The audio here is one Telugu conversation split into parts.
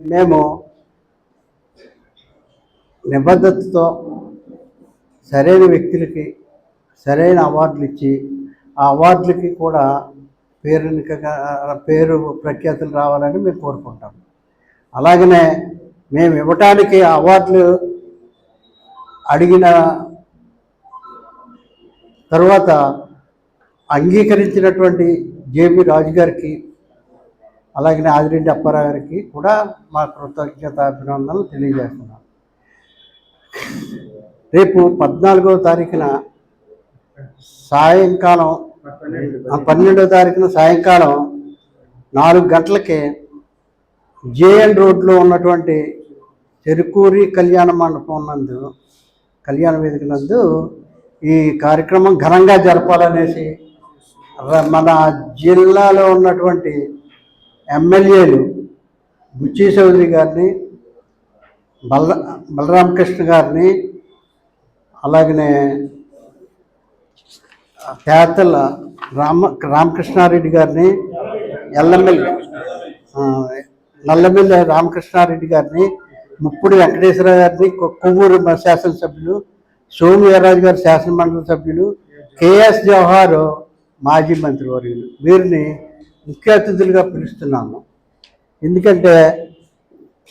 మేము నిబద్ధతతో సరైన వ్యక్తులకి సరైన అవార్డులు ఇచ్చి ఆ అవార్డులకి కూడా పేరునికగా పేరు ప్రఖ్యాతులు రావాలని మేము కోరుకుంటాం. అలాగనే మేము ఇవ్వటానికి అవార్డులు అడిగిన తర్వాత అంగీకరించినటువంటి జేబీ రాజు గారికి అలాగే ఆదిరెడ్డి అప్పారావు గారికి కూడా మా కృతజ్ఞత అభినందనలు తెలియజేస్తున్నాం. రేపు పద్నాలుగో తారీఖున సాయంకాలం పన్నెండో తారీఖున సాయంకాలం నాలుగు గంటలకి జేఎన్ రోడ్లో ఉన్నటువంటి చెరుకూరి కళ్యాణ మండపం నందు కళ్యాణ వేదిక నందు ఈ కార్యక్రమం ఘనంగా జరపాలనేసి మన జిల్లాలో ఉన్నటువంటి ఎమ్మెల్యేలు బుచ్చి చౌదరి గారిని బల బలరామకృష్ణ గారిని అలాగనే తేతల రామ రామకృష్ణారెడ్డి గారిని ఎల్లమెల్లి నల్లమెల్లి రామకృష్ణారెడ్డి గారిని ముప్పుడు వెంకటేశ్వర గారిని కొవ్వూరు శాసనసభ్యులు సోము వీరరాజు గారు శాసనమండలి సభ్యులు కేఎస్ జవహర్ మాజీ మంత్రివర్యులు వీరిని ముఖ్య అతిథులుగా పిలుస్తున్నాము. ఎందుకంటే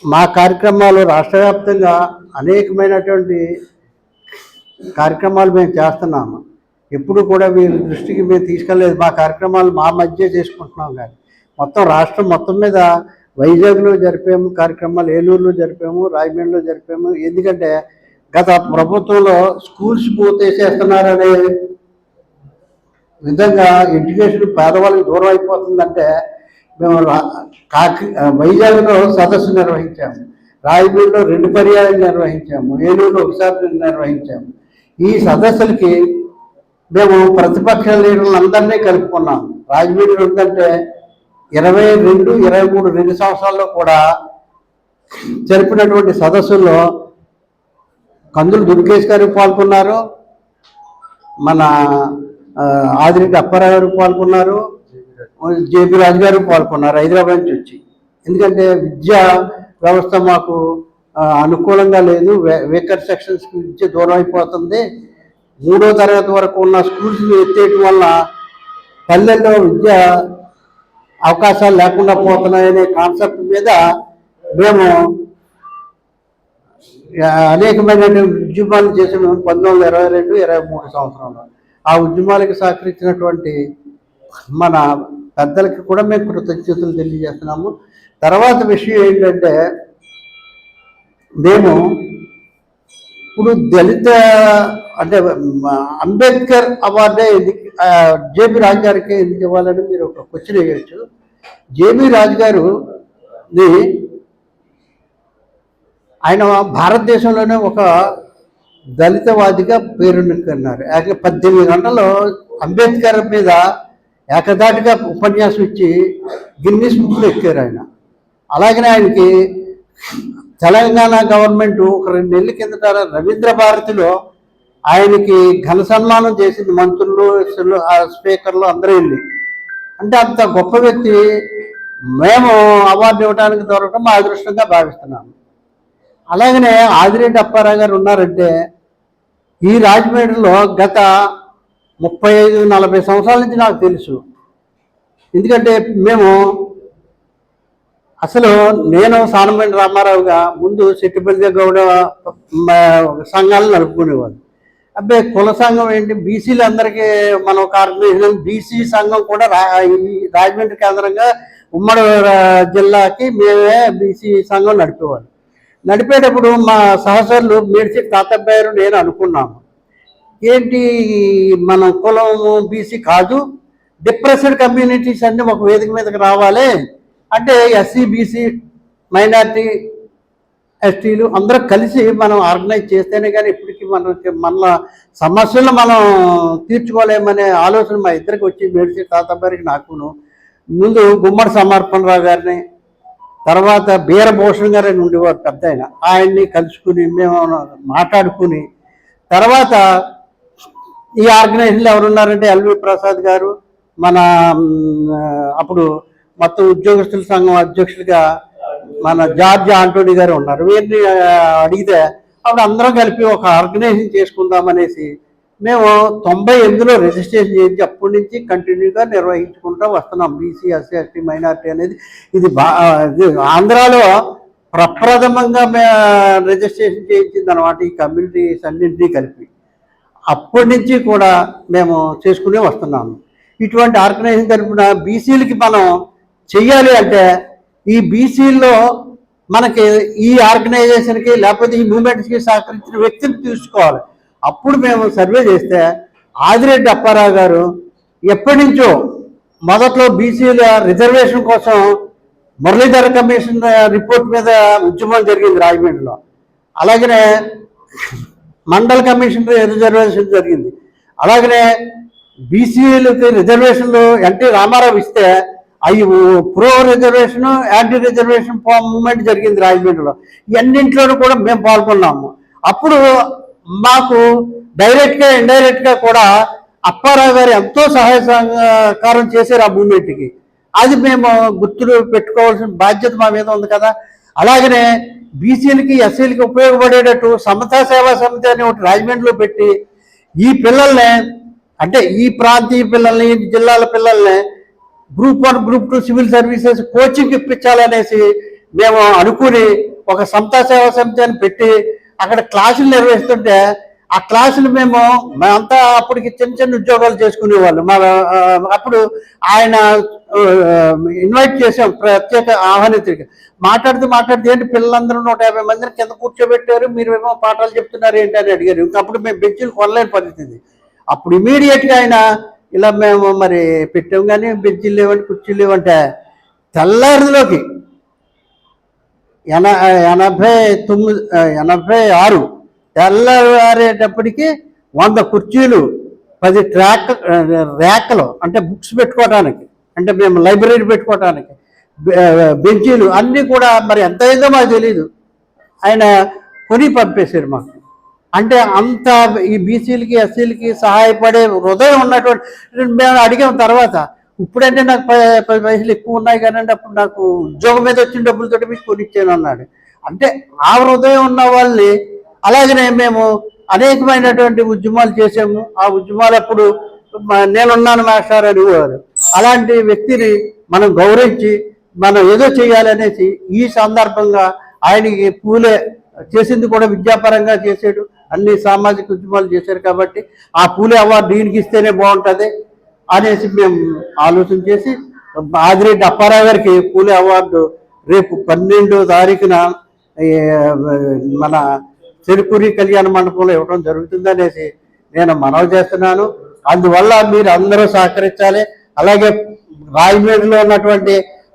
మా కార్యక్రమాలు రాష్ట్ర వ్యాప్తంగా అనేకమైనటువంటి కార్యక్రమాలు మేము చేస్తున్నాము. ఎప్పుడు కూడా వీరి దృష్టికి మేము తీసుకెళ్ళలేదు మా కార్యక్రమాలు మా మధ్య చేసుకుంటున్నాం కానీ మొత్తం రాష్ట్రం మొత్తం మీద వైజాగ్లో జరిపాము కార్యక్రమాలు ఏలూరులో జరిపాము రాజమండ్రిలో జరిపాము. ఎందుకంటే గత ప్రభుత్వంలో స్కూల్స్ పూర్తి చేస్తున్నారనే విధంగా ఎడ్యుకేషన్ పేదవాళ్ళకి దూరం అయిపోతుందంటే మేము కాకి వైజాగ్లో సదస్సు నిర్వహించాము. రాయపూడిలో రెండు పర్యాయాలు నిర్వహించాము. ఏలూరులో ఒకసారి నిర్వహించాము. ఈ సదస్సులకి మేము ప్రతిపక్ష లీడర్లందరినీ కలుపుకున్నాం. రాజమండ్రి ఉందంటే ఇరవై రెండు ఇరవై మూడు రెండు సంవత్సరాల్లో కూడా జరిపినటువంటి సదస్సుల్లో కందులు దుర్గేష్ గారు పాల్గొన్నారు. మన ఆ, అప్పారావు గారు పాల్గొన్నారు. జేపీ రాజు గారు పాల్గొన్నారు హైదరాబాద్ నుంచి వచ్చి. ఎందుకంటే విద్యా వ్యవస్థ మాకు అనుకూలంగా లేదు. వేకర్ సెక్షన్స్ విద్య దూరం అయిపోతుంది. మూడో తరగతి వరకు ఉన్న స్కూల్స్ని ఎత్తేయటం వల్ల పల్లెల్లో విద్య అవకాశాలు లేకుండా పోతున్నాయనే కాన్సెప్ట్ మీద మేము అనేకమైన ఉద్యమాలు చేసిన పంతొమ్మిది వందల ఇరవై రెండు ఇరవై మూడు సంవత్సరంలో. ఆ ఉద్యమాలకు సహకరించినటువంటి మన పెద్దలకి కూడా మేము కృతజ్ఞతలు తెలియజేస్తున్నాము. తర్వాత విషయం ఏంటంటే మేము ఇప్పుడు దళిత అంటే అంబేద్కర్ అవార్డే ఎందుకు జేబీ రాజు గారికి ఎందుకు ఇవ్వాలని మీరు ఒక క్వశ్చన్ వేయచ్చు. జేబీ రాజు గారుని ఆయన భారతదేశంలోనే ఒక దళితవాదిగా పేరునుకున్నారు యాక పద్దెనిమిది గంటలు అంబేద్కర్ మీద ఏకదాటిగా ఉపన్యాసం ఇచ్చి గిన్నీస్ బుక్లు ఎక్కారు ఆయన. అలాగనే ఆయనకి తెలంగాణ గవర్నమెంట్ ఒక రెండు నెలల కిందట రవీంద్ర భారతిలో ఆయనకి ఘన సన్మానం చేసింది మంత్రులు స్పీకర్లు అందరూ వెళ్ళి. అంటే అంత గొప్ప వ్యక్తి మేము అవార్డు ఇవ్వడానికి దొరకడం మా అదృష్టంగా భావిస్తున్నాము. అలాగనే ఆదిరెడ్డి అప్పారావు గారు ఉన్నారంటే ఈ రాజమండ్రిలో గత ముప్పై ఐదు నలభై సంవత్సరాల నుంచి నాకు తెలుసు. ఎందుకంటే మేము అసలు నేను సానమండి రామారావుగా ముందు శెట్టిపల్లి గౌడ సంఘాలు సంఘాలను నలుపుకునేవాడు అబ్బాయి కుల సంఘం ఏంటి? బీసీలు అందరికీ మన కార్పొరేషన్ బీసీ సంఘం కూడా రా రాజమండ్రి కేంద్రంగా ఉమ్మడి జిల్లాకి మేమే బీసీ సంఘం నడిపేవాడు నడిపేటప్పుడు మా సహచరులు మేడ్చి తాతబ్బాయారు నేను అనుకున్నాము. ఏంటి మన కులము బీసీ కాదు డిప్రెస్డ్ కమ్యూనిటీస్ అన్ని ఒక వేదిక మీదకి రావాలి అంటే ఎస్సీ బీసీ మైనార్టీ ఎస్టీలు అందరూ కలిసి మనం ఆర్గనైజ్ చేస్తేనే కానీ ఇప్పటికీ మన మన సమస్యలు మనం తీర్చుకోలేమనే ఆలోచన మా ఇద్దరికి వచ్చి మేడిసి తాతబ్బారికి నాకును. ముందు గుమ్మడి సమర్పణరావు గారిని తర్వాత బీరభూషణ్ గారు అని ఉండేవారు పెద్ద ఆయన. ఆయన్ని కలుసుకుని మేము మాట్లాడుకుని తర్వాత ఈ ఆర్గనైజేషన్లో ఎవరున్నారంటే ఎల్వి ప్రసాద్ గారు మన అప్పుడు మొత్తం ఉద్యోగస్తుల సంఘం అధ్యక్షుడిగా మన జార్జ్ ఆంటోనీ గారు ఉన్నారు. వీరిని అడిగితే అప్పుడు అందరం కలిపి ఒక ఆర్గనైజేషన్ చేసుకుందామనేసి మేము తొంభై ఎనిమిదిలో రిజిస్ట్రేషన్ చేయించి అప్పటి నుంచి కంటిన్యూగా నిర్వహించుకుంటూ వస్తున్నాం. బీసీ ఎస్సీ ఎస్టీ మైనార్టీ అనేది ఇది బా ఇది ఆంధ్రాలో ప్రప్రథమంగా మే రిజిస్ట్రేషన్ చేయించింది అనమాట ఈ కమ్యూనిటీస్ అన్నింటినీ కలిపి అప్పటి నుంచి కూడా మేము చేసుకునే వస్తున్నాము. ఇటువంటి ఆర్గనైజేషన్ తరపున బీసీలకి మనం చెయ్యాలి అంటే ఈ బీసీల్లో మనకి ఈ ఆర్గనైజేషన్కి లేకపోతే ఈ మూమెంట్స్కి సహకరించిన వ్యక్తిని తీసుకోవాలి అప్పుడు మేము సర్వే చేస్తే ఆదిరెడ్డి అప్పారావు గారు ఎప్పటి నుంచో మొదట్లో బీసీల రిజర్వేషన్ కోసం మురళీధర కమిషన్ రిపోర్ట్ మీద ఉద్యమం జరిగింది రాజమండ్రిలో. అలాగనే మండల కమిషన్ రిజర్వేషన్ జరిగింది. అలాగనే బీసీలకి రిజర్వేషన్లు ఎన్టీ రామారావు ఇస్తే అవి pro reservation anti reservation movement జరిగింది రాజమండ్రిలో. ఇవన్నింటిలోనూ కూడా మేము పాల్గొన్నాము. అప్పుడు మాకు డైరెక్ట్గా ఇండైరెక్ట్గా కూడా అప్పారావు గారు ఎంతో సహాయ సహకారం చేశారు ఆ మూమెంట్కి అది మేము గుర్తులు పెట్టుకోవాల్సిన బాధ్యత మా మీద ఉంది కదా. అలాగనే బీసీలకి ఎస్సీలకి ఉపయోగపడేటట్టు సమతా సేవా సమితి అని ఒకటి రాజమండ్రిలో పెట్టి ఈ పిల్లల్ని అంటే ఈ ప్రాంతీయ పిల్లల్ని ఈ జిల్లాల పిల్లల్ని group one group two civil services coaching ఇప్పించాలనేసి మేము అనుకుని ఒక సమతా సేవా సమితి అని పెట్టి అక్కడ క్లాసులు నిర్వహిస్తుంటే ఆ క్లాసులు మేము మేమంతా అప్పటికి చిన్న చిన్న ఉద్యోగాలు చేసుకునేవాళ్ళు. మా అప్పుడు ఆయన ఇన్వైట్ చేసాం ప్రత్యేక ఆహ్వానితుడికి. మాట్లాడుతూ మాట్లాడుతూ ఏంటి పిల్లలందరూ నూట యాభై మందిని కింద కూర్చోబెట్టారు మీరు ఏమో పాఠాలు చెప్తున్నారు ఏంటి అని అడిగారు. ఇంకా అప్పుడు మేము బెంచీలు కొనలేని పరిస్థితి. అప్పుడు ఇమీడియట్గా ఆయన ఇలా మేము మరి పెట్టాం కానీ బెంచీలు లేవంటే కుర్చీలు లేవంటే తెల్లారిలోకి ఎన ఎనభై తొమ్మిది ఎనభై ఆరు తెల్లవారేటప్పటికి వంద కుర్చీలు పది ట్రాక్ ర్యాక్లు అంటే బుక్స్ పెట్టుకోవడానికి అంటే మేము లైబ్రరీ పెట్టుకోవడానికి బెంచీలు అన్నీ కూడా మరి ఎంత అయిందో మాకు తెలియదు ఆయన కొని పంపేశారు మాకు. అంటే అంత ఈ బీసీలకి ఎస్సీలకి సహాయపడే హృదయం ఉన్నటువంటి మేము అడిగిన తర్వాత ఇప్పుడంటే నాకు పది పైసలు ఎక్కువ ఉన్నాయి కానీ అప్పుడు నాకు ఉద్యోగం మీద వచ్చిన డబ్బులతో మీకు కొనిచ్చాను అన్నాడు. అంటే ఆ హృదయం ఉన్న వాళ్ళని అలాగనే మేము అనేకమైనటువంటి ఉద్యమాలు చేసాము ఆ ఉద్యమాలు అప్పుడు నేనున్నాను మాస్టర్ అనేవారు అలాంటి వ్యక్తిని మనం గౌరవించి మనం ఏదో చేయాలనేసి ఈ సందర్భంగా ఆయనకి పూలే చేసింది కూడా విద్యాపరంగా చేసాడు అన్ని సామాజిక ఉద్యమాలు చేశారు కాబట్టి ఆ పూలే అవార్డు దీనికి ఇస్తేనే బాగుంటుంది. అనేసి మేము ఆలోచన చేసి ఆదిరెడ్డి అప్పారావు గారికి పూలే అవార్డు రేపు పన్నెండో తారీఖున ఈ, మన చెరుకూరి కళ్యాణ మండపంలో ఇవ్వడం జరుగుతుంది అనేసి నేను మనవి చేస్తున్నాను. అందువల్ల మీరు అందరూ సహకరించాలి. అలాగే రాజమండ్రిలో ఉన్నటువంటి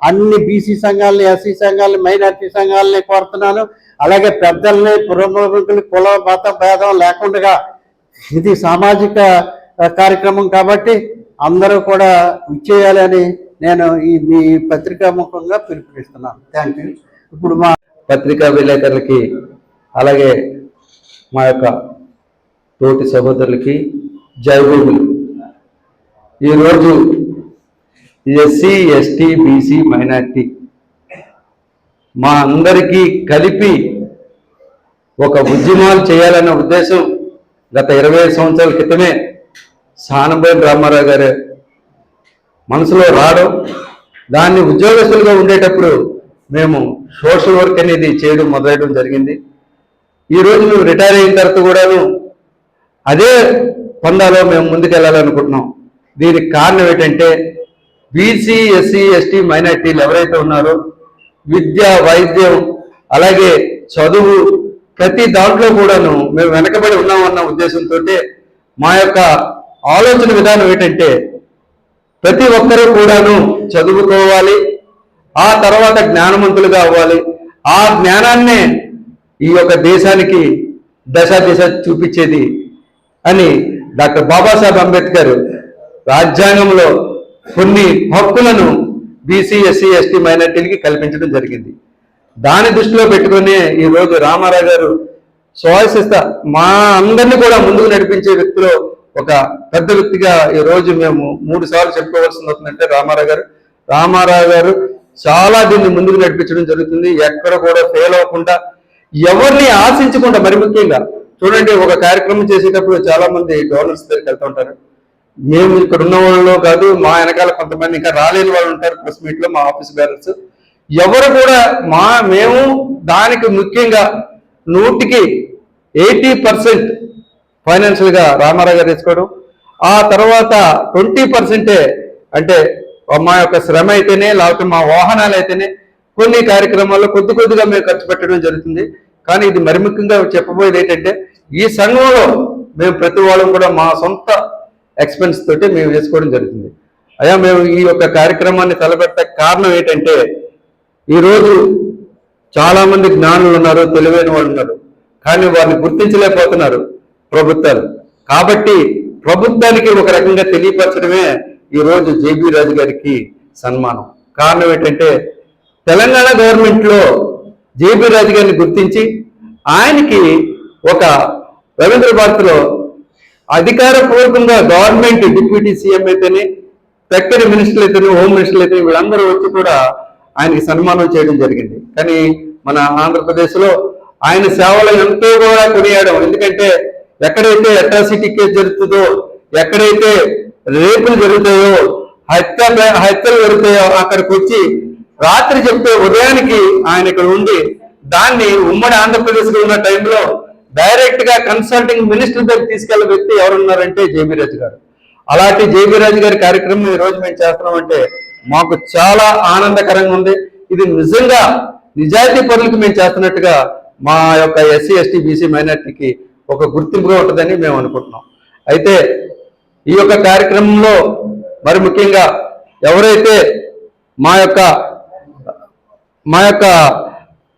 అన్ని బీసీ సంఘాలని ఎస్సీ సంఘాలని మైనార్టీ సంఘాలని కోరుతున్నాను. అలాగే పెద్దల్ని పురోగతులు కుల మత భేదం లేకుండా ఇది సామాజిక కార్యక్రమం కాబట్టి అందరూ కూడా విచ్చేయాలని నేను ఈ మీ పత్రికా ముఖంగా పిలుపునిస్తున్నాను. థ్యాంక్ యూ ఇప్పుడు మా పత్రికా విలేకరులకి అలాగే మా యొక్క తోటి సహోదరులకి జైభూములు ఈరోజు ఎస్సీ ఎస్టీ బీసీ మైనార్టీ మా అందరికీ కలిపి ఒక ఉద్యమాలు చేయాలన్న ఉద్దేశం గత ఇరవై ఐదు సంవత్సరాల క్రితమే సానంబోయి రామారావు గారు మనసులో రావడం దాన్ని ఉద్యోగస్తులుగా ఉండేటప్పుడు మేము సోషల్ వర్క్ అనేది చేయడం మొదలయడం జరిగింది. ఈరోజు మేము రిటైర్ అయిన తర్వాత కూడాను అదే పందాలో మేము ముందుకెళ్ళాలనుకుంటున్నాం. దీనికి కారణం ఏంటంటే బీసీ ఎస్సీ ఎస్టీ మైనార్టీలు ఎవరైతే ఉన్నారో విద్య వైద్యం అలాగే చదువు ప్రతి దాంట్లో కూడాను మేము వెనకబడి ఉన్నామన్న ఉద్దేశంతో మా యొక్క ఆలోచన విధానం ఏంటంటే ప్రతి ఒక్కరూ కూడాను చదువుకోవాలి ఆ తర్వాత జ్ఞానవంతులుగా అవ్వాలి. ఆ జ్ఞానాన్నే ఈ యొక్క దేశానికి దశ దిశ చూపించేది అని డాక్టర్ బాబాసాహెబ్ అంబేద్కర్ రాజ్యాంగంలో కొన్ని హక్కులను బీసీ ఎస్సీ ఎస్టీ మైనార్టీలకి కల్పించడం జరిగింది. దాని దృష్టిలో పెట్టుకునే ఈ రామారావు గారు స్వాయసిస్త మా అందరినీ కూడా ముందుకు నడిపించే వ్యక్తిలో ఒక పెద్ద వ్యక్తిగా ఈ రోజు మేము మూడు సార్లు చెప్పుకోవాల్సింది అవుతుందంటే రామారావు గారు. రామారావు గారు చాలా దీన్ని ముందుకు నడిపించడం జరుగుతుంది. ఎక్కడ కూడా ఫెయిల్ అవ్వకుండా ఎవరిని ఆశించకుండా మరి ముఖ్యంగా చూడండి ఒక కార్యక్రమం చేసేటప్పుడు చాలా మంది డోనర్స్ దగ్గరికి వెళ్తూ ఉంటారు. మేము ఇక్కడ ఉన్న వాళ్ళు కాదు మా వెనకాల కొంతమంది ఇంకా రాలేని వాళ్ళు ఉంటారు ప్రెస్ మీట్లో మా ఆఫీస్ బ్యాలెన్స్ ఎవరు కూడా మా మేము దానికి ముఖ్యంగా నూటికి ఎయిటీ పర్సెంట్ ఫైనాన్షియల్గా రామారావు గారు తీసుకోవడం ఆ తర్వాత ట్వంటీ పర్సెంటే అంటే మా యొక్క శ్రమ అయితేనే లేకపోతే మా వాహనాలు అయితేనే కొన్ని కార్యక్రమాల్లో కొద్ది కొద్దిగా మేము ఖర్చు పెట్టడం జరుగుతుంది. కానీ ఇది మరి ముఖ్యంగా చెప్పబోయేది ఏంటంటే ఈ సంఘంలో మేము ప్రతి వాళ్ళం కూడా మా సొంత ఎక్స్పెన్స్ తోటి మేము వేసుకోవడం జరుగుతుంది. అయ్యా మేము ఈ యొక్క కార్యక్రమాన్ని తలపెట్టే కారణం ఏంటంటే ఈరోజు చాలామంది జ్ఞానులు ఉన్నారు తెలివైన వాళ్ళు ఉన్నారు. కానీ వారిని గుర్తించలేకపోతున్నారు. ప్రభుత్వాలు. కాబట్టి ప్రభుత్వానికి ఒక రకంగా తెలియపరచడమే ఈరోజు జేబీ రాజు గారికి సన్మానం. కారణం ఏంటంటే తెలంగాణ గవర్నమెంట్లో జేబీ రాజు గారిని గుర్తించి ఆయనకి ఒక రవీంద్ర భారతిలో అధికారపూర్వకంగా గవర్నమెంట్ డిప్యూటీ సీఎం అయితేనే చక్కని మినిస్టర్లు అయితేనే హోమ్ మినిస్టర్లు అయితే వీళ్ళందరూ వచ్చి కూడా ఆయనకి సన్మానం చేయడం జరిగింది. కానీ మన ఆంధ్రప్రదేశ్లో ఆయన సేవలు ఎంతో కూడా కొనియాడడం ఎందుకంటే ఎక్కడైతే అట్రాసిటీ కేసు జరుగుతుందో ఎక్కడైతే రేపులు జరుగుతాయో హత్య హత్యలు జరుగుతాయో అక్కడికి వచ్చి రాత్రి చెప్తే ఉదయానికి ఆయన ఇక్కడ ఉండి దాన్ని ఉమ్మడి ఆంధ్రప్రదేశ్లో ఉన్న టైంలో డైరెక్ట్గా కన్సల్టింగ్ మినిస్టర్ దగ్గర తీసుకెళ్ళే వ్యక్తి ఎవరున్నారంటే జేబీ రాజు గారు. అలాంటి జేబీ రాజు గారి కార్యక్రమం ఈ రోజు మేము చేస్తున్నామంటే మాకు చాలా ఆనందకరంగా ఉంది. ఇది నిజంగా నిజాయితీ పనులకు మేము చేస్తున్నట్టుగా మా యొక్క ఎస్సీ ఎస్టీ బీసీ మైనార్టీకి ఒక గుర్తింపుగా ఉంటుందని మేము అనుకుంటున్నాం. అయితే ఈ యొక్క కార్యక్రమంలో మరి ముఖ్యంగా ఎవరైతే మా యొక్క మా యొక్క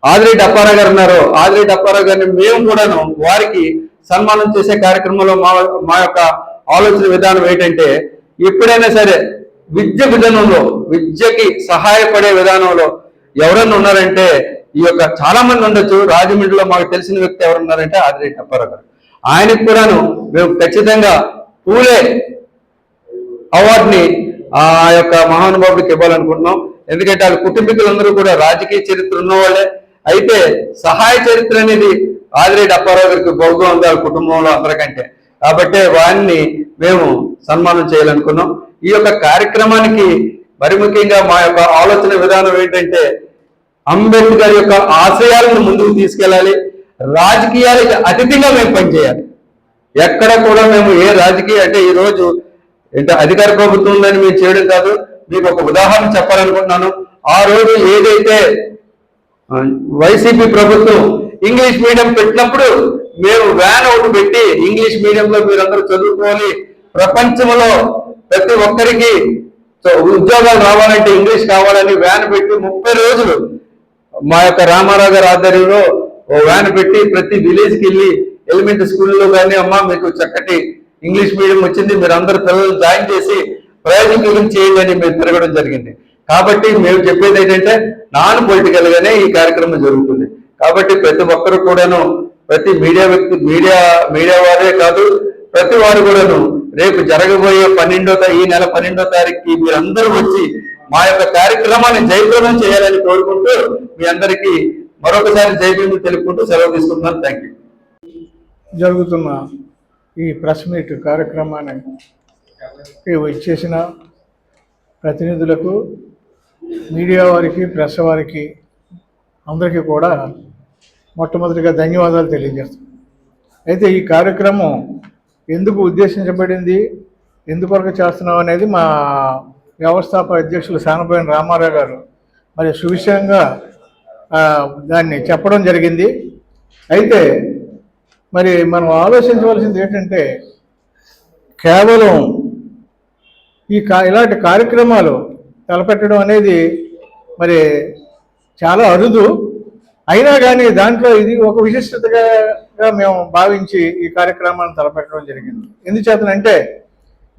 ఆదిరెడ్డి అప్పారావు గారు ఉన్నారో ఆదిరెడ్డి అప్పారావు గారిని మేము కూడాను వారికి సన్మానం చేసే కార్యక్రమంలో మా మా యొక్క ఆలోచన విధానం ఏంటంటే ఎప్పుడైనా సరే విద్య విధానంలో విద్యకి సహాయపడే విధానంలో ఎవరన్నా ఉన్నారంటే ఈ యొక్క చాలా మంది ఉండొచ్చు. రాజమండ్రిలో మాకు తెలిసిన వ్యక్తి ఎవరున్నారంటే ఆదిరెడ్డి అప్పారావు గారు. ఆయనకు కూడాను మేము ఖచ్చితంగా పూలే అవార్డుని ఆ యొక్క మహానుభావుడికి ఇవ్వాలనుకుంటున్నాం. ఎందుకంటే వాళ్ళ కుటుంబీకులందరూ కూడా రాజకీయ చరిత్ర ఉన్నవాళ్ళే. అయితే సహాయ చరిత్ర అనేది ఆదిరెడ్డి అప్పారావు గారికి బహుగా ఉంది వాళ్ళ కుటుంబంలో అందరికంటే. కాబట్టి వారిని మేము సన్మానం చేయాలనుకున్నాం. ఈ యొక్క కార్యక్రమానికి మరి ముఖ్యంగా మా యొక్క ఆలోచన విధానం ఏంటంటే అంబేద్కర్ యొక్క ఆశయాలను ముందుకు తీసుకెళ్ళాలి. రాజకీయాలకి అతిథిగా మేము పనిచేయాలి. ఎక్కడ కూడా మేము ఏ రాజకీయ అంటే ఈరోజు అంటే అధికార ప్రభుత్వం ఉందని మేము చేయడం కాదు. మీకు ఒక ఉదాహరణ చెప్పాలనుకుంటున్నాను. ఆ రోజు ఏదైతే వైసీపీ ప్రభుత్వం ఇంగ్లీష్ మీడియం పెట్టినప్పుడు మేము వ్యాన్ ఒకటి పెట్టి ఇంగ్లీష్ మీడియంలో మీరందరూ చదువుకోవాలి ప్రపంచంలో ప్రతి ఒక్కరికి సో- ఉద్యోగాలు రావాలంటే ఇంగ్లీష్ కావాలని వ్యాన్ పెట్టి ముప్పై రోజులు మా యొక్క రామారావు గారి ఆధ్వర్యంలో ఓ వ్యాన్ పెట్టి ప్రతి విలేజ్కి వెళ్ళి ఎలిమెంటరీ స్కూల్లో కానీ అమ్మా మీకు చక్కటి ఇంగ్లీష్ మీడియం వచ్చింది మీరు అందరు పిల్లలు జాయిన్ చేసి ప్రయోజనం చేయండి అని మేము తిరగడం జరిగింది. కాబట్టి మేము చెప్పేది ఏంటంటే నాన్ పొలిటికల్ గానే ఈ కార్యక్రమం జరుగుతుంది. కాబట్టి ప్రతి ఒక్కరు కూడాను ప్రతి మీడియా వ్యక్తి మీడియా మీడియా వారే కాదు ప్రతి వారు కూడాను రేపు జరగబోయే పన్నెండో ఈ నెల పన్నెండో తారీఖుకి మీరందరూ వచ్చి మా యొక్క కార్యక్రమాన్ని జయప్రదం చేయాలని కోరుకుంటూ మీ అందరికీ మరొకసారి జయప్రదం తెలుపుకుంటూ సెలవు తీసుకుంటున్నాను. థ్యాంక్ యూ జరుగుతున్న ఈ ప్రెస్ మీట్ కార్యక్రమానికి వచ్చేసిన ప్రతినిధులకు మీడియా వారికి ప్రెస్ వారికి అందరికీ కూడా మొట్టమొదటిగా ధన్యవాదాలు తెలియజేస్తాం. అయితే ఈ కార్యక్రమం ఎందుకు ఉద్దేశించబడింది ఎందుకొరకు చేస్తున్నాం అనేది మా వ్యవస్థాపక అధ్యక్షులు సానపోయిన రామారావు గారు. మరి సువిషయంగా దాన్ని చెప్పడం జరిగింది. అయితే మరి మనం ఆలోచించవలసింది ఏంటంటే కేవలం ఈ కా ఇలాంటి కార్యక్రమాలు తలపెట్టడం అనేది మరి చాలా అరుదు. అయినా కానీ దాంట్లో ఇది ఒక విశిష్టతగా మేము భావించి ఈ కార్యక్రమాన్ని తలపెట్టడం జరిగింది. ఎందుచేతనంటే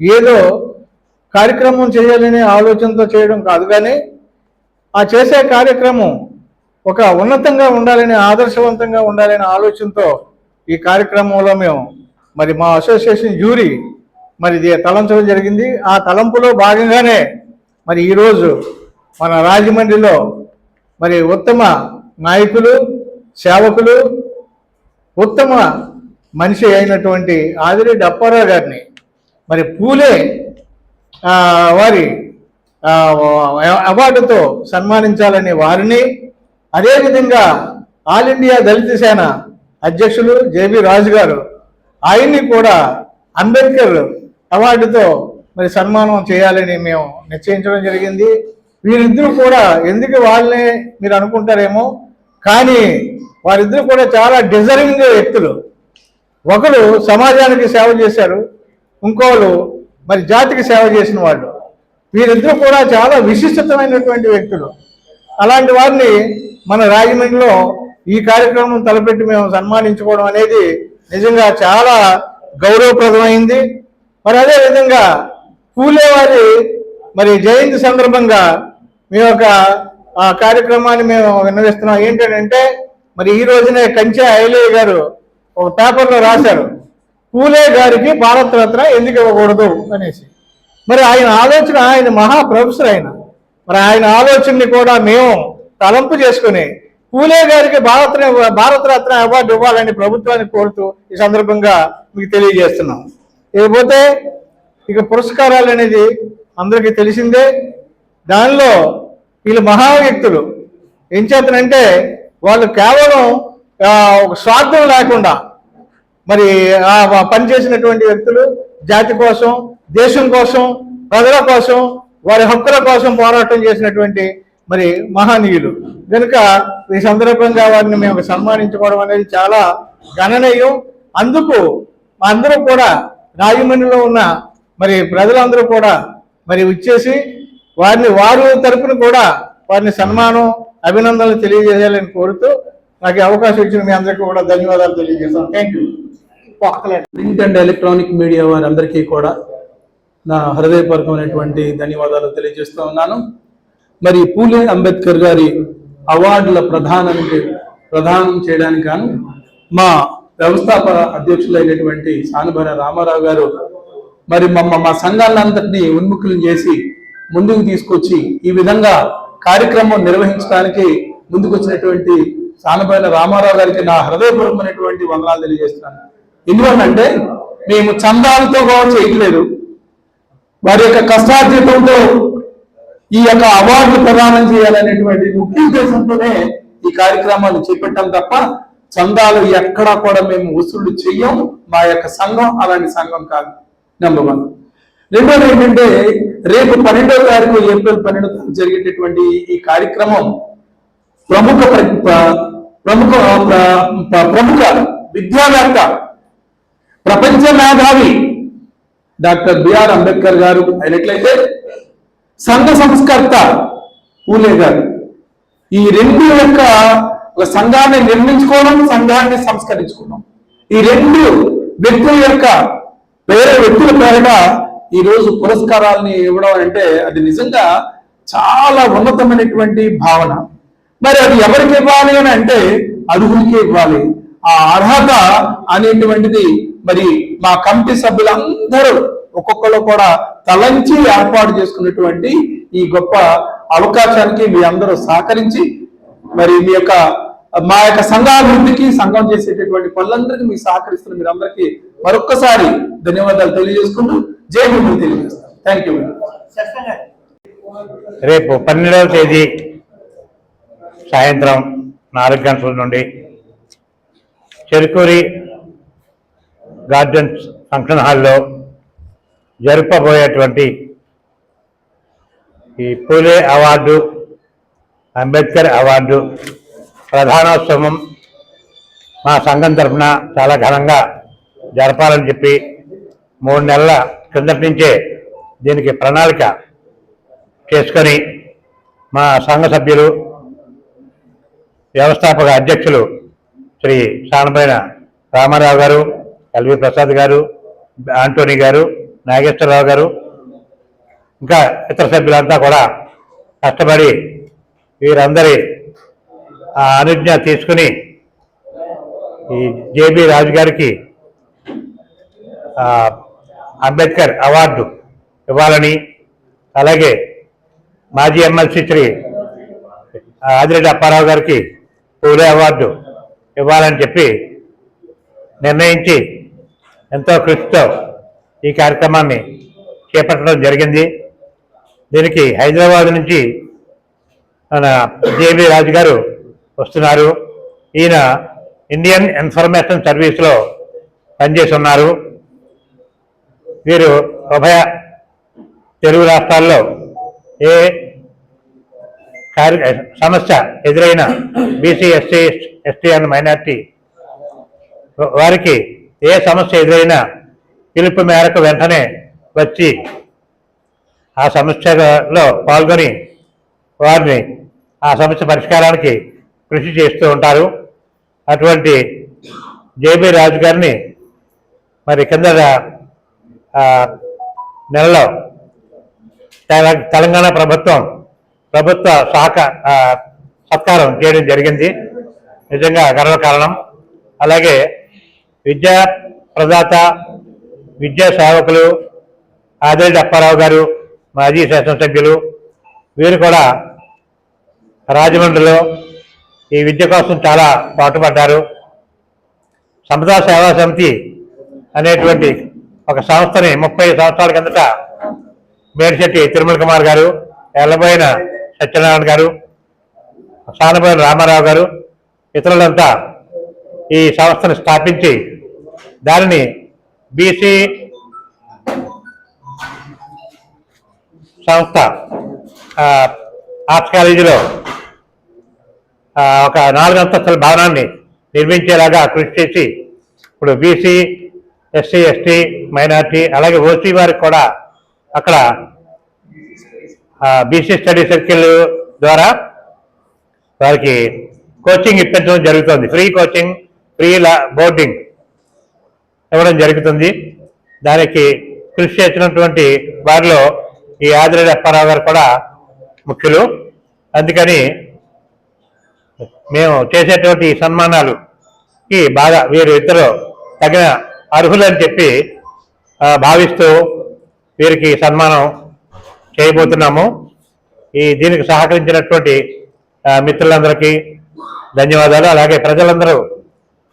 ఏదో కార్యక్రమం చేయాలనే ఆలోచనతో చేయడం కాదు కానీ ఆ చేసే కార్యక్రమం ఒక ఉన్నతంగా ఉండాలని ఆదర్శవంతంగా ఉండాలనే ఆలోచనతో ఈ కార్యక్రమంలో మేము మరి మా అసోసియేషన్ జ్యూరీ మరి ఇది తలంచడం జరిగింది. ఆ తలంపులో భాగంగానే మరి ఈరోజు మన రాజమండ్రిలో మరి ఉత్తమ నాయకులు సేవకులు ఉత్తమ మనిషి అయినటువంటి ఆదిరెడ్డి అప్పారావు గారిని మరి పూలే వారి అవార్డుతో సన్మానించాలని వారిని. అదేవిధంగా ఆల్ ఇండియా దళిత సేన అధ్యక్షులు జేబీ రాజు గారు ఆయన్ని కూడా అంబేద్కర్ అవార్డుతో మరి సన్మానం చేయాలని మేము నిశ్చయించడం జరిగింది. వీరిద్దరూ కూడా ఎందుకు వాళ్ళని మీరు అనుకుంటారేమో కానీ వారిద్దరూ కూడా చాలా డిజర్వింగ్ వ్యక్తులు. ఒకరు సమాజానికి సేవ చేశారు ఇంకోళ్ళు మరి జాతికి సేవ చేసిన వాళ్ళు. వీరిద్దరూ కూడా చాలా విశిష్టమైనటువంటి వ్యక్తులు. అలాంటి వారిని మన రాజమండ్రిలో ఈ కార్యక్రమం తలపెట్టి మేము సన్మానించుకోవడం అనేది నిజంగా చాలా గౌరవప్రదమైంది. మరి అదే విధంగా మరి జయంతి సందర్భంగా మీ యొక్క ఆ కార్యక్రమాన్ని మేము విన్నవిస్తున్నాం. ఏంటంటే మరి ఈ రోజునే కంచె ఐలయ్య గారు ఒక పేపర్లో రాశారు. పూలే గారికి భారత రత్న ఎందుకు ఇవ్వకూడదు అనేసి. మరి ఆయన ఆలోచన ఆయన మహా ప్రొఫెసర్ ఆయన. మరి ఆయన ఆలోచనని కూడా మేము తలంపు చేసుకుని పూలే గారికి భారత భారతరత్న అవార్డు ఇవ్వాలని ప్రభుత్వాన్ని కోరుతూ ఈ సందర్భంగా మీకు తెలియజేస్తున్నాం. ఇకపోతే ఇక పురస్కారాలు అనేది అందరికీ తెలిసిందే. దానిలో వీళ్ళు మహా వ్యక్తులు ఏం చేతనంటే వాళ్ళు కేవలం ఒక స్వార్థం లేకుండా మరి ఆ పనిచేసినటువంటి వ్యక్తులు జాతి కోసం దేశం కోసం ప్రజల కోసం వారి హక్కుల కోసం పోరాటం చేసినటువంటి మరి మహనీయులు. కనుక ఈ సందర్భంగా వారిని మేము సన్మానించుకోవడం అనేది చాలా గణనీయం. అందుకు అందరూ కూడా రాజమండ్రిలో ఉన్న మరి ప్రజలందరూ కూడా మరి వచ్చేసి వారిని వారు తరపున కూడా వారిని సన్మానం అభినందనలు తెలియజేయాలని కోరుతూ నాకు అవకాశం ఇచ్చిన మీ అందరికీ కూడా ధన్యవాదాలు తెలియజేస్తాను. Thank you print and electronic media వారందరికీ కూడా నా హృదయపూర్వకమైనటువంటి ధన్యవాదాలు తెలియజేస్తూ ఉన్నాను. మరి పూలే అంబేద్కర్ గారి అవార్డుల ప్రధానానికి ప్రదానం చేయడానికి గాను మా వ్యవస్థాపక అధ్యక్షులైనటువంటి సానుభర రామారావు గారు మరి మమ్మ మా సంఘాలంతటినీ ఉన్ముఖులను చేసి ముందుకు తీసుకొచ్చి ఈ విధంగా కార్యక్రమం నిర్వహించడానికి ముందుకొచ్చినటువంటి సానుభైన రామారావు గారికి నా హృదయపూర్వకమైనటువంటి వందనాలు తెలియజేస్తున్నాను. ఎందువల్లంటే మేము చందాలతో కూడా చేయట్లేదు. వారి యొక్క కష్టార్జితంతో ఈ యొక్క అవార్డు ప్రదానం చేయాలనేటువంటి ముఖ్య ఉద్దేశంతోనే ఈ కార్యక్రమాలు చేపట్టాం తప్ప చందాలు ఎక్కడా కూడా మేము వసూలు చెయ్యం. మా యొక్క సంఘం అలాంటి సంఘం కాదు. నెంబర్ వన్ రెండోది ఏంటంటే రేపు పన్నెండో తారీఖు ఏప్రిల్ పన్నెండో తారీఖు జరిగేటటువంటి ఈ కార్యక్రమం ప్రముఖ ప్రముఖ ప్రముఖ విద్యావేత్త ప్రపంచ మేధావి డాక్టర్ బిఆర్ అంబేద్కర్ గారు. అయినట్లయితే సంఘ సంస్కర్త పూలే గారు. ఈ రెండు యొక్క ఒక సంఘాన్ని నిర్మించుకోవడం సంఘాన్ని సంస్కరించుకోవడం. ఈ రెండు వ్యక్తుల యొక్క వేరే వ్యక్తుల పేరిట ఈ రోజు పురస్కారాలని ఇవ్వడం అంటే అది నిజంగా చాలా ఉన్నతమైనటువంటి భావన. మరి అది ఎవరికి ఇవ్వాలి అని అంటే అర్హులకే ఇవ్వాలి. ఆ అర్హత అనేటువంటిది మరి మా కమిటీ సభ్యులందరూ ఒక్కొక్కరు కూడా తలంచి ఏర్పాటు చేసుకున్నటువంటి ఈ గొప్ప అవకాశానికి మీ అందరూ సహకరించి మరి మీ యొక్క మా యొక్క సంఘాభివృద్ధికి సంఘం చేసేటటువంటి పనులందరికీ మీకు సహకరిస్తున్న మీరందరికీ మరొక్కసారి ధన్యవాదాలు తెలియజేసుకుంటూ జై భూమి తెలియజేస్తాను థ్యాంక్ యూ రేపు పన్నెండవ తేదీ సాయంత్రం నాలుగు గంటల నుండి చెరుకూరి గార్డెన్స్ ఫంక్షన్ హాల్లో జరపబోయేటువంటి ఈ పూలే అవార్డు అంబేద్కర్ అవార్డు ప్రధానోత్సవం మా సంఘం తరఫున చాలా ఘనంగా జరపాలని చెప్పి మూడు నెలల కిందటి నుంచే దీనికి ప్రణాళిక చేసుకొని మా సంఘ సభ్యులు వ్యవస్థాపక అధ్యక్షులు శ్రీ సానపైన రామారావు గారు ఎల్వి ప్రసాద్ గారు ఆంటోనీ గారు నాగేశ్వరరావు గారు ఇంకా ఇతర సభ్యులంతా కూడా కష్టపడి వీరందరి ఆ అనుజ్ఞ తీసుకుని ఈ జేబి రాజు గారికి అంబేద్కర్ అవార్డు ఇవ్వాలని అలాగే మాజీ ఎమ్మెల్సీ శ్రీ ఆదిరెడ్డి అప్పారావు గారికి పూలే అవార్డు ఇవ్వాలని చెప్పి నిర్ణయించి ఎంతో కృషితో ఈ కార్యక్రమాన్ని చేపట్టడం జరిగింది. దీనికి హైదరాబాద్ నుంచి మన జేబీ రాజు గారు వస్తున్నారు. ఈయన ఇండియన్ ఇన్ఫర్మేషన్ సర్వీస్లో పనిచేసి ఉన్నారు వీరు ఉభయ తెలుగు రాష్ట్రాల్లో ఏ కార్య సమస్య ఎదురైన BC SC ST and minority వారికి ఏ సమస్య ఎదురైనా పిలుపు మేరకు వెంటనే వచ్చి ఆ సమస్యలో పాల్గొని వారిని ఆ సమస్య పరిష్కారానికి కృషి చేస్తూ ఉంటారు. అటువంటి జేబీ రాజు గారిని మరి కింద నెలలో తెలంగాణ ప్రభుత్వం ప్రభుత్వ శాఖ సత్కారం చేయడం జరిగింది. నిజంగా గర్వకారణం. అలాగే విద్యా ప్రదాత విద్యా సేవకులు ఆదిరెడ్డి అప్పారావు గారు మాజీ శాసనసభ్యులు వీరు కూడా రాజమండ్రిలో ఈ విద్య కోసం చాలా పాటుపడ్డారు. సమతా సేవా సమితి అనేటువంటి ఒక సంస్థని ముప్పై సంవత్సరాల కిందట మేడిశెట్టి తిరుమల కుమార్ గారు ఎల్లబోయిన సత్యనారాయణ గారు సానబోయిన రామారావు గారు ఇతరులంతా ఈ సంస్థను స్థాపించి దానిని బీసీ సంస్థ ఆర్ట్స్ కాలేజీలో ఒక నాలుగు అంతస్తుల భవనాన్ని నిర్మించేలాగా కృషి చేసి ఇప్పుడు బీసీ ఎస్సీ ఎస్టీ మైనార్టీ అలాగే ఓసీ వారికి కూడా అక్కడ బీసీ స్టడీ సర్కిల్ ద్వారా వారికి కోచింగ్ ఇప్పించడం జరుగుతుంది. Free coaching free boarding. ఇవ్వడం జరుగుతుంది. దానికి కృషి చేసినటువంటి వారిలో ఈ ఆదిరెడ్డి అప్పారావు గారు కూడా ముఖ్యులు. అందుకని మేము చేసేటువంటి ఈ సన్మానాలుకి బాగా వీరు ఇద్దరు తగిన అర్హులని చెప్పి భావిస్తూ వీరికి సన్మానం చేయబోతున్నాము. ఈ దీనికి సహకరించినటువంటి మిత్రులందరికీ ధన్యవాదాలు. అలాగే ప్రజలందరూ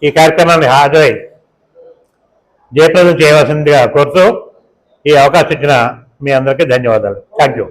ఈ కార్యక్రమాన్ని హాజరై జయప్రదం చేయవలసిందిగా కోరుతూ ఈ అవకాశం ఇచ్చిన మీ అందరికీ ధన్యవాదాలు. Thank you